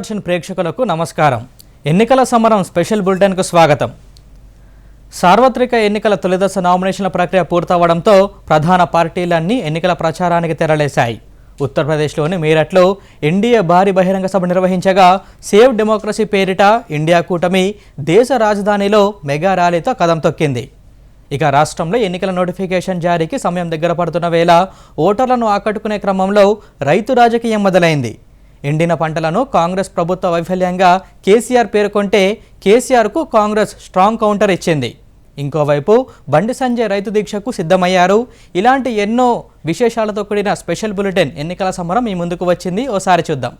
దూరదర్శన్ ప్రేక్షకులకు నమస్కారం. ఎన్నికల సమరం స్పెషల్ బులెటిన్కు స్వాగతం. సార్వత్రిక ఎన్నికల తొలిదశ నామినేషన్ల ప్రక్రియ పూర్తవడంతో ప్రధాన పార్టీలన్నీ ఎన్నికల ప్రచారానికి తెరలేశాయి. ఉత్తరప్రదేశ్లోని మీరట్లో ఎన్డీఏ భారీ బహిరంగ సభ నిర్వహించగా సేవ్ డెమోక్రసీ పేరిట ఇండియా కూటమి దేశ రాజధానిలో మెగా ర్యాలీతో కదం తొక్కింది. ఇక రాష్ట్రంలో ఎన్నికల నోటిఫికేషన్ జారీకి సమయం దగ్గర పడుతున్న వేళ ఓటర్లను ఆకట్టుకునే క్రమంలో రైతు రాజకీయం మొదలైంది. ఎండిన పంటలను కాంగ్రెస్ ప్రభుత్వ వైఫల్యంగా కేసీఆర్ పేర్కొంటే కేసీఆర్కు కాంగ్రెస్ స్ట్రాంగ్ కౌంటర్ ఇచ్చింది. ఇంకోవైపు బండి సంజయ్ రైతు దీక్షకు సిద్ధమయ్యారు. ఇలాంటి ఎన్నో విశేషాలతో కూడిన స్పెషల్ బులెటిన్ ఎన్నికల సమరం మీ ముందుకు వచ్చింది. ఓసారి చూద్దాం.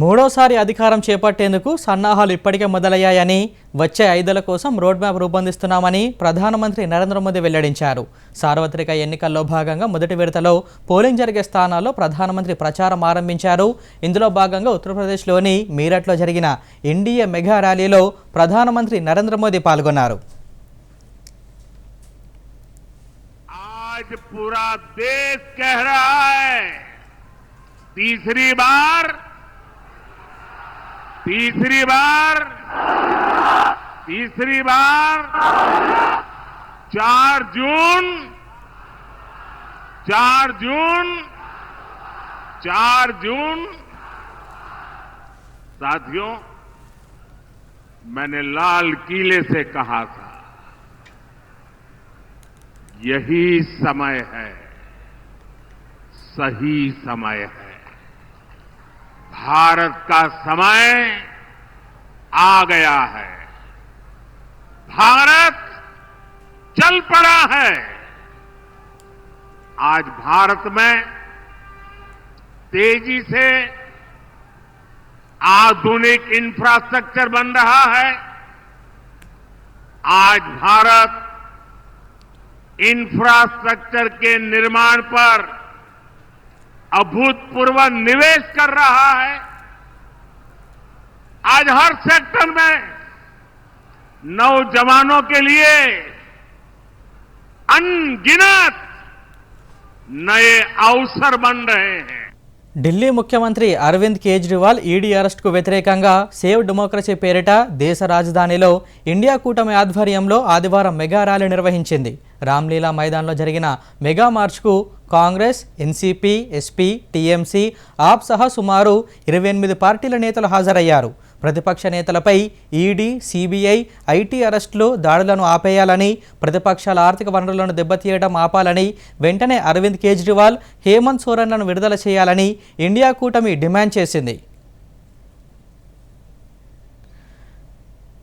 మూడోసారి అధికారం చేపట్టేందుకు సన్నాహాలు ఇప్పటికే మొదలయ్యాయని వచ్చే ఐదేళ్ల కోసం రోడ్ మ్యాప్ రూపొందిస్తున్నామని ప్రధానమంత్రి నరేంద్ర మోదీ వెల్లడించారు సార్వత్రిక ఎన్నికల్లో భాగంగా మొదటి విడతలో పోలింగ్ జరిగే స్థానాల్లో ప్రధానమంత్రి ప్రచారం ఆరంభించారు ఇందులో భాగంగా ఉత్తరప్రదేశ్లోని మీరట్లో జరిగిన ఎన్డీఏ మెగా ర్యాలీలో ప్రధానమంత్రి నరేంద్ర మోదీ పాల్గొన్నారు आज पूरा देश कह रहा है तीसरी बार तीसरी बार तीसरी बार, चार जून चार जून चार जून। साथियों, मैंने लाल किले से कहा था, यही समय है, सही समय है। भारत का समय आ गया है। भारत चल पड़ा है। आज भारत में तेज़ी से आधुनिक इंफ्रास्ट्रक्चर बन रहा है। आज भारत इंफ्रास्ट्रक्चर के निर्माण पर अभूतपूर्व निवेश कर रहा है। आज हर सेक्टर में नौजवानों के लिए अनगिनत नए अवसर बन रहे हैं। ఢిల్లీ ముఖ్యమంత్రి అరవింద్ కేజ్రీవాల్ ఈడీ అరెస్టుకు వ్యతిరేకంగా సేవ్ డెమోక్రసీ పేరిట దేశ రాజధానిలో ఇండియా కూటమి ఆధ్వర్యంలో ఆదివారం మెగా ర్యాలీ నిర్వహించింది. రామ్లీలా మైదాన్లో జరిగిన mega మార్చ్కు Congress NCP SP TMC AAP సహా సుమారు ఇరవై ఎనిమిది పార్టీల నేతలు హాజరయ్యారు. ప్రతిపక్ష నేతలపై ఈడీ సిబిఐ ఐటీ అరెస్టులు దాడులను ఆపేయాలని ప్రతిపక్షాల ఆర్థిక వనరులను దెబ్బతీయడం ఆపాలని వెంటనే అరవింద్ కేజ్రీవాల్ హేమంత్ సోరెన్లను విడుదల చేయాలని ఇండియా కూటమి డిమాండ్ చేసింది.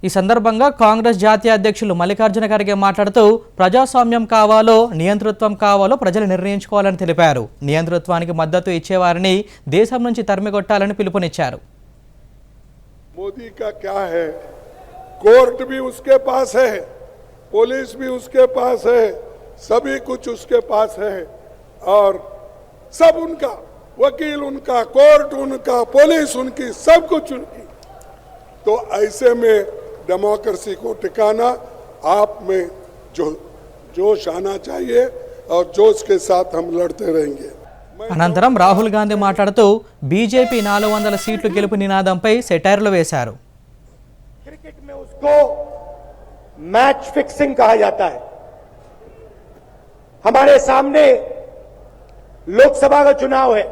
ఈ సందర్భంగా కాంగ్రెస్ జాతీయ అధ్యక్షులు మల్లికార్జున ఖర్గే మాట్లాడుతూ ప్రజాస్వామ్యం కావాలో నియంతృత్వం కావాలో ప్రజలు నిర్ణయించుకోవాలని తెలిపారు. నియంతృత్వానికి మద్దతు ఇచ్చేవారిని దేశం నుంచి తరిమికొట్టాలని పిలుపునిచ్చారు. मोदी का क्या है? कोर्ट भी उसके पास है, पुलिस भी उसके पास है, सभी कुछ उसके पास है, और सब उनका, वकील उनका, कोर्ट उनका, पुलिस उनकी, सब कुछ उनकी। तो ऐसे में डेमोक्रेसी को टिकाना आप में जो जोश आना चाहिए और जोश के साथ हम लड़ते रहेंगे। అనంతరం రాహుల్ గాంధీ మాట్లాడుతూ బీజేపీ నాలుగు వందల సీట్లు గెలుపు నినాదంపై సెటైర్లు వేశారు क्रिकेट में उसको मैच फिक्सिंग कहा जाता है हमारे सामने लोकसभा का चुनाव है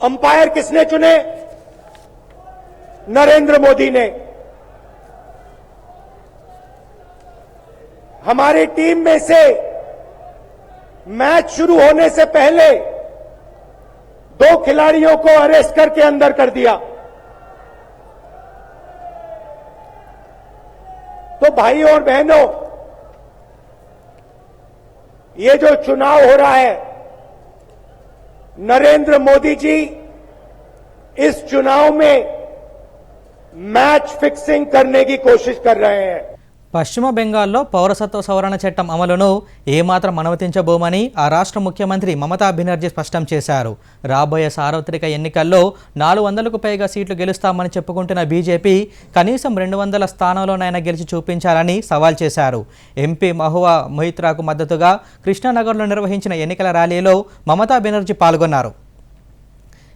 अंपायर किसने चुने नरेंद्र मोदी ने हमारी टीम में से मैच शुरू होने से पहले दो खिलाड़ियों को अरेस्ट करके अंदर कर दिया। तो भाई और बहनों, ये जो चुनाव हो रहा है, नरेंद्र मोदी जी, इस चुनाव में मैच फिक्सिंग करने की कोशिश कर रहे हैं। పశ్చిమ బెంగాల్లో పౌరసత్వ సవరణ చట్టం అమలును ఏమాత్రం అనుమతించబోమని ఆ రాష్ట్ర ముఖ్యమంత్రి మమతా బెనర్జీ స్పష్టం చేశారు. రాబోయే సార్వత్రిక ఎన్నికల్లో నాలుగు వందలకు పైగా సీట్లు గెలుస్తామని చెప్పుకుంటున్న బీజేపీ కనీసం రెండు వందల స్థానంలోనైనా గెలిచి చూపించాలని సవాల్ చేశారు. ఎంపీ మహువా మొహిత్రాకు మద్దతుగా కృష్ణానగర్లో నిర్వహించిన ఎన్నికల ర్యాలీలో మమతా బెనర్జీ పాల్గొన్నారు.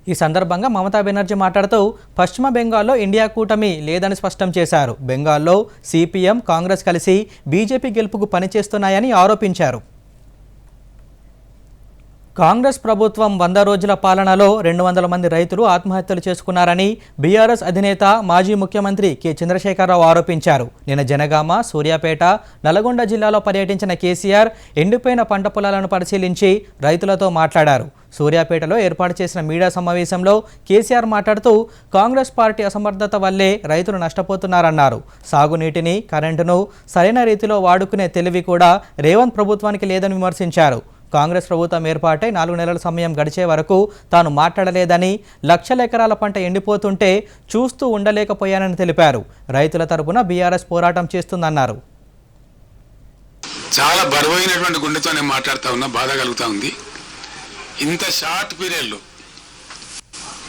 ఈ సందర్భంగా మమతా బెనర్జీ మాట్లాడుతూ పశ్చిమ బెంగాల్లో ఇండియా కూటమి లేదని స్పష్టం చేశారు. బెంగాల్లో సిపిఎం కాంగ్రెస్ కలిసి బీజేపీ గెలుపుకు పనిచేస్తున్నాయని ఆరోపించారు. కాంగ్రెస్ ప్రభుత్వం వంద రోజుల పాలనలో రెండు వందల మంది రైతులు ఆత్మహత్యలు చేసుకున్నారని బీఆర్ఎస్ అధినేత మాజీ ముఖ్యమంత్రి కె. చంద్రశేఖరరావు ఆరోపించారు. నిన్న జనగామ సూర్యాపేట నల్గొండ జిల్లాలో పర్యటించిన కేసీఆర్ ఎండిపోయిన పంట పొలాలను పరిశీలించి రైతులతో మాట్లాడారు. సూర్యాపేటలో ఏర్పాటు చేసిన మీడియా సమావేశంలో కేసీఆర్ మాట్లాడుతూ కాంగ్రెస్ పార్టీ అసమర్థత వల్లే రైతులు నష్టపోతున్నారన్నారు. సాగునీటిని కరెంటును సరైన రీతిలో వాడుకునే తెలివి కూడా రేవంత్ ప్రభుత్వానికి లేదని విమర్శించారు. కాంగ్రెస్ ప్రభుత్వం ఏర్పాటై నాలుగు నెలల సమయం గడిచే వరకు తాను మాట్లాడలేదని లక్షల ఎకరాల పంట ఎండిపోతుంటే చూస్తూ ఉండలేకపోయానని తెలిపారు. రైతుల తరపున బీఆర్ఎస్ పోరాటం చేస్తుందన్నారు. చాలా బరువైనటువంటి గుండెతో నేను మాట్లాడుతా ఉన్నా బాధ కలుగుతా ఉంది. ఇంత షార్ట్ పీరియడ్లో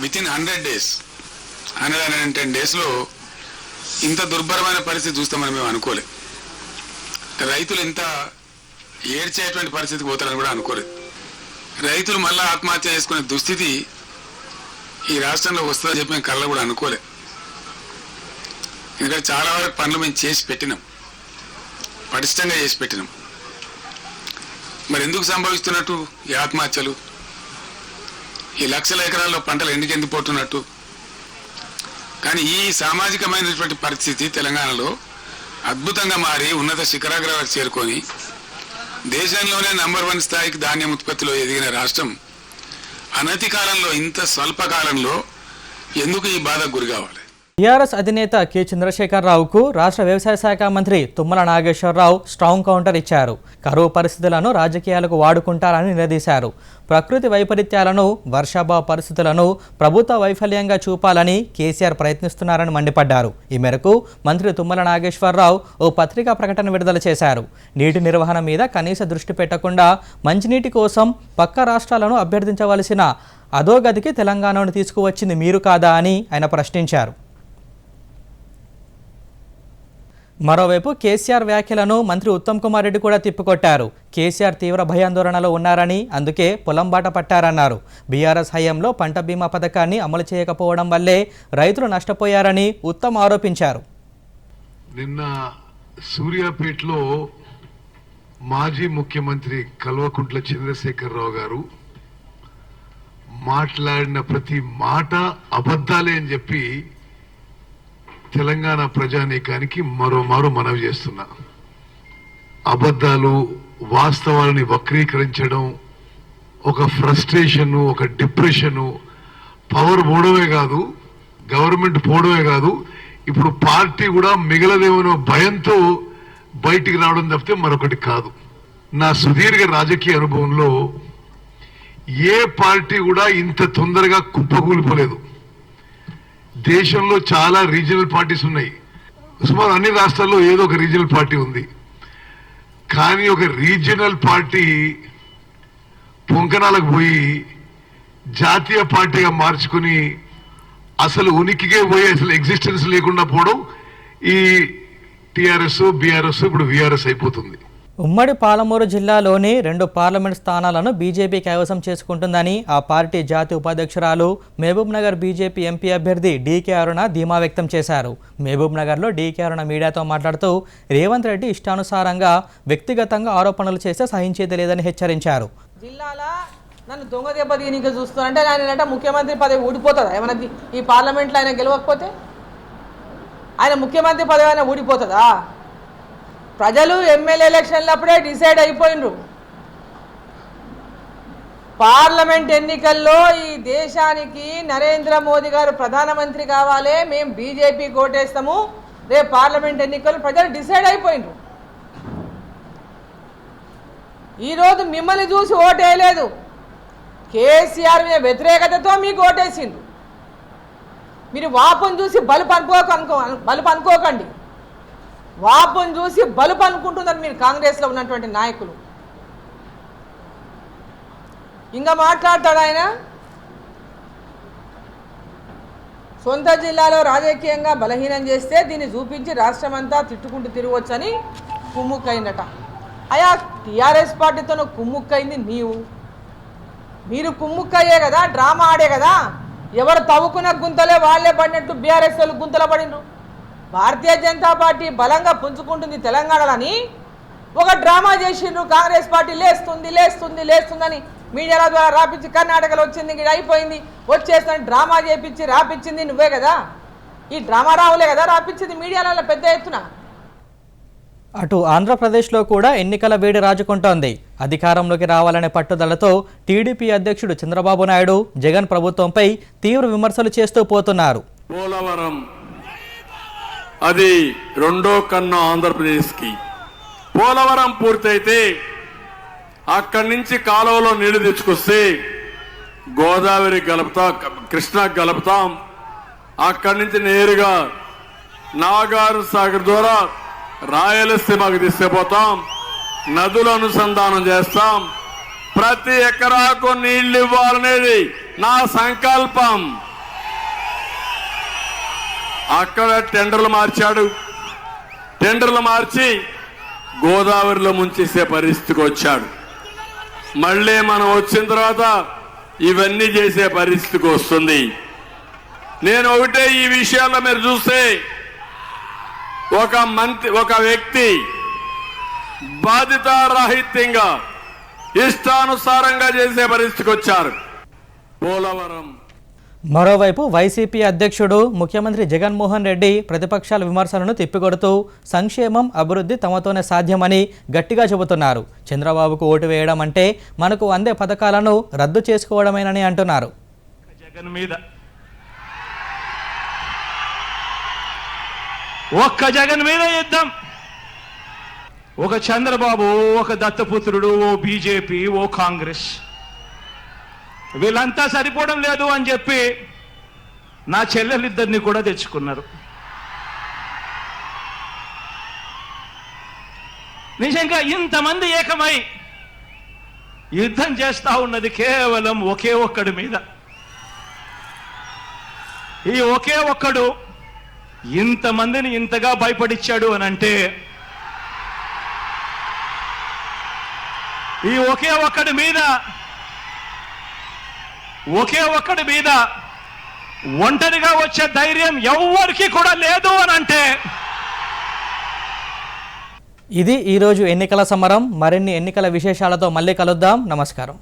with in hundred days hundred and ten డేస్లో ఇంత దుర్భరమైన పరిస్థితి చూస్తామని మేము అనుకోలేదు. రైతులు ఇంత ఏడ్చేటువంటి పరిస్థితికి పోతారని కూడా అనుకోలేదు. రైతులు మళ్ళీ ఆత్మహత్య చేసుకునే దుస్థితి ఈ రాష్ట్రంలో వస్తుందని చెప్పి మేము కళ్ళ కూడా అనుకోలే ఎందుకంటే చాలా వరకు పనులు మేము చేసి పెట్టినాం. పటిష్టంగా చేసి పెట్టినాం. మరి ఎందుకు సంభవిస్తున్నట్టు ఈ ఆత్మహత్యలు? ఈ లక్షల ఎకరాల్లో పంటలు ఎండి చెందిపోతున్నట్టు. కానీ ఈ సామాజికమైనటువంటి పరిస్థితి తెలంగాణలో అద్భుతంగా మారి ఉన్నత శిఖరాగ్రాలకు చేరుకొని దేశంలోనే నంబర్ వన్ స్థాయికి ధాన్యం ఉత్పత్తిలో ఎదిగిన రాష్ట్రం అనతి కాలంలో ఇంత స్వల్ప కాలంలో ఎందుకు ఈ బాధకు గురి కావాలి? టీఆర్ఎస్ అధినేత కె. చంద్రశేఖరరావుకు రాష్ట్ర వ్యవసాయ శాఖ మంత్రి తుమ్మల నాగేశ్వరరావు స్ట్రాంగ్ కౌంటర్ ఇచ్చారు. కరువు పరిస్థితులను రాజకీయాలకు వాడుకుంటారని నిలదీశారు. ప్రకృతి వైపరీత్యాలను వర్షాభావ పరిస్థితులను ప్రభుత్వ వైఫల్యంగా చూపాలని కేసీఆర్ ప్రయత్నిస్తున్నారని మండిపడ్డారు. ఈ మేరకు మంత్రి తుమ్మల నాగేశ్వరరావు ఓ పత్రికా ప్రకటన విడుదల చేశారు. నీటి నిర్వహణ మీద కనీస దృష్టి పెట్టకుండా మంచినీటి కోసం పక్క రాష్ట్రాలను అభ్యర్థించవలసిన అధోగతికి తెలంగాణను తీసుకువచ్చింది మీరు కాదా అని ఆయన ప్రశ్నించారు. మరోవైపు కేసీఆర్ వ్యాఖ్యలను మంత్రి ఉత్తమ్ కుమార్ రెడ్డి కూడా తిప్పికొట్టారు. కేసీఆర్ తీవ్ర భయాందోళనలో ఉన్నారని అందుకే పొలం బాట పట్టారన్నారు. బీఆర్ఎస్ హయాంలో పంట బీమా పథకాన్ని అమలు చేయకపోవడం వల్లే రైతులు నష్టపోయారని ఉత్తమ్ ఆరోపించారు. నిన్న సూర్యాపేటలో మాజీ ముఖ్యమంత్రి కల్వకుంట్ల చంద్రశేఖరరావు గారు మాట్లాడిన ప్రతి మాట అబద్ధాలే అని చెప్పి తెలంగాణ ప్రజానీకానికి మరోమారు మనవి చేస్తున్నా. అబద్ధాలు వాస్తవాలని వక్రీకరించడం ఒక ఫ్రస్ట్రేషన్ ఒక డిప్రెషను పవర్ పోవడమే కాదు గవర్నమెంట్ పోవడమే కాదు ఇప్పుడు పార్టీ కూడా మిగలదేమనో భయంతో బయటికి రావడం తప్పితే మరొకటి కాదు. నా సుదీర్ఘ రాజకీయ అనుభవంలో ఏ పార్టీ కూడా ఇంత తొందరగా కుప్పకూలిపోలేదు. దేశంలో చాలా రీజనల్ పార్టీస్ ఉన్నాయి. సుమారు అన్ని రాష్ట్రాల్లో ఏదో ఒక రీజనల్ పార్టీ ఉంది. కానీ ఒక రీజనల్ పార్టీ పొంకణాలకు పోయి జాతీయ పార్టీగా మార్చుకుని అసలు ఉనికికే పోయి అసలు ఎగ్జిస్టెన్స్ లేకుండా పోవడం ఈ టిఆర్ఎస్ బీఆర్ఎస్ ఇప్పుడు విఆర్ఎస్ అయిపోతుంది. ఉమ్మడి పాలమూరు జిల్లాలోని రెండు పార్లమెంట్ స్థానాలను బీజేపీ కైవసం చేసుకుంటుందని ఆ పార్టీ జాతీయ ఉపాధ్యక్షురాలు మహబూబ్నగర్ బీజేపీ ఎంపీ అభ్యర్థి డీకే అరుణ ధీమా వ్యక్తం చేశారు. మహబూబ్నగర్లో డీకే అరుణ మీడియాతో మాట్లాడుతూ రేవంత్ రెడ్డి ఇష్టానుసారంగా వ్యక్తిగతంగా ఆరోపణలు చేస్తే సహించేది లేదని హెచ్చరించారు. జిల్లాల నన్ను దొంగ దెబ్బ దీనికి చూస్తున్నా అంటే ఆయన అంటే ముఖ్యమంత్రి పదవి ఊడిపోతుందా? ఏమన్నా ఈ పార్లమెంట్లో ఆయన గెలవకపోతే? ఆయన ముఖ్యమంత్రి పదవి ఆయన ఊడిపోతుందా? ప్రజలు ఎమ్మెల్యే ఎలక్షన్లప్పుడే డిసైడ్ అయిపోయినరు. పార్లమెంట్ ఎన్నికల్లో ఈ దేశానికి నరేంద్ర మోదీ గారు ప్రధానమంత్రి కావాలి మేము బీజేపీ కోటేస్తాము రేపు పార్లమెంట్ ఎన్నికలు ప్రజలు డిసైడ్ అయిపోయినరు. ఈరోజు మిమ్మల్ని చూసి ఓటేయలేదు. కేసీఆర్ మీద వ్యతిరేకతతో మీకు ఓటేసిండు మీరు వాపును చూసి బలుపు అనుకోక అనుకో బలుపు అనుకోకండి. వాపును చూసి బలుపు అనుకుంటున్నారు మీరు కాంగ్రెస్లో ఉన్నటువంటి నాయకులు. ఇంకా మాట్లాడతాడు ఆయన. సొంత జిల్లాలో రాజకీయంగా బలహీనం చేస్తే దీన్ని చూపించి రాష్ట్రమంతా తిట్టుకుంటూ తిరగవచ్చని కుమ్ముక్కైందట అయా టీఆర్ఎస్ పార్టీతో కుమ్ముక్కైంది నీవు. మీరు కుమ్ముక్కయ్యే కదా డ్రామా ఆడే కదా. ఎవరు తవ్వుకున్న గుంతలే వాళ్ళే పడినట్టు బీఆర్ఎస్ వాళ్ళు గుంతలో పడినరు భారతీయ జనతా పార్టీ బలంగా పుంజుకుంటుంది తెలంగాణలని. ఒక డ్రామా చేసిండ్రు కాంగ్రెస్ పార్టీ లేస్తుంది లేస్తుంది లేస్తుందని మీడియాల ద్వారా రాపించి కర్ణాటకలో వచ్చింది ఇక్కడ అయిపోయింది. వచ్చేస్తాను డ్రామా చేపించి రాపించింది నువ్వే కదా. ఈ డ్రామా రావులే కదా రాపించింది మీడియాలలో పెద్ద ఎత్తున. అటు ఆంధ్రప్రదేశ్లో కూడా ఎన్నికల వేడి రాజుకుంటోంది. అధికారంలోకి రావాలనే పట్టుదలతో టీడీపీ అధ్యక్షుడు చంద్రబాబు నాయుడు జగన్ ప్రభుత్వంపై తీవ్ర విమర్శలు చేస్తూ పోతున్నారు. పోలవరం అది రెండో కన్ను ఆంధ్రప్రదేశ్కి. పోలవరం పూర్తయితే అక్కడి నుంచి కాలువలో నీళ్ళు తెచ్చుకొస్తే గోదావరి గలుపుతా కృష్ణా గలుపుతాం. అక్కడి నుంచి నేరుగా నాగార్ సాగర్ ద్వారా రాయలసీమకు తీసుకుపోతాం. నదుల అనుసంధానం చేస్తాం. ప్రతి ఎకరాకు నీళ్ళు ఇవ్వాలనేది నా సంకల్పం. అక్కడ టెండర్లు మార్చాడు. టెండర్లు మార్చి గోదావరిలో ముంచేసే పరిస్థితికి వచ్చాడు. మళ్ళీ మనం వచ్చిన తర్వాత ఇవన్నీ చేసే పరిస్థితికి వస్తుంది. నేను ఒకటే ఈ విషయాల్లో మీరు చూస్తే ఒక మంత్రి ఒక వ్యక్తి బాధితారాహిత్యంగా ఇష్టానుసారంగా చేసే పరిస్థితికి వచ్చారు. పోలవరం మరోవైపు వైసీపీ అధ్యక్షుడు ముఖ్యమంత్రి జగన్మోహన్ రెడ్డి ప్రతిపక్షాల విమర్శలను తిప్పికొడుతూ సంక్షేమం అభివృద్ధి తమతోనే సాధ్యమని గట్టిగా చెబుతున్నారు. చంద్రబాబుకు ఓటు వేయడం అంటే మనకు అందే పథకాలను రద్దు చేసుకోవడమేనని అంటున్నారు. జగన్ మీద ఒక్క జగన్ మీద యుద్ధం. ఒక చంద్రబాబు ఒక దత్తపుత్రుడు ఓ బీజేపీ ఓ కాంగ్రెస్. వీళ్ళంతా సరిపోవడం లేదు అని చెప్పి నా చెల్లెలిద్దరిని కూడా తెచ్చుకున్నారు. నిజంగా ఇంతమంది ఏకమై యుద్ధం చేస్తా ఉన్నది కేవలం ఒకే ఒక్కడి మీద. ఈ ఒకే ఒక్కడు ఇంతమందిని ఇంతగా భయపడిచ్చాడు అని అంటే ఈ ఒకే ఒక్కడి మీద ఒకే ఒక్కడి మీద ఒంటరిగా వచ్చే ధైర్యం ఎవ్వరికి కూడా లేదు అని అంటే. ఇది ఈరోజు ఎన్నికల సమరం. మరిన్ని ఎన్నికల విశేషాలతో మళ్ళీ కలుద్దాం. నమస్కారం.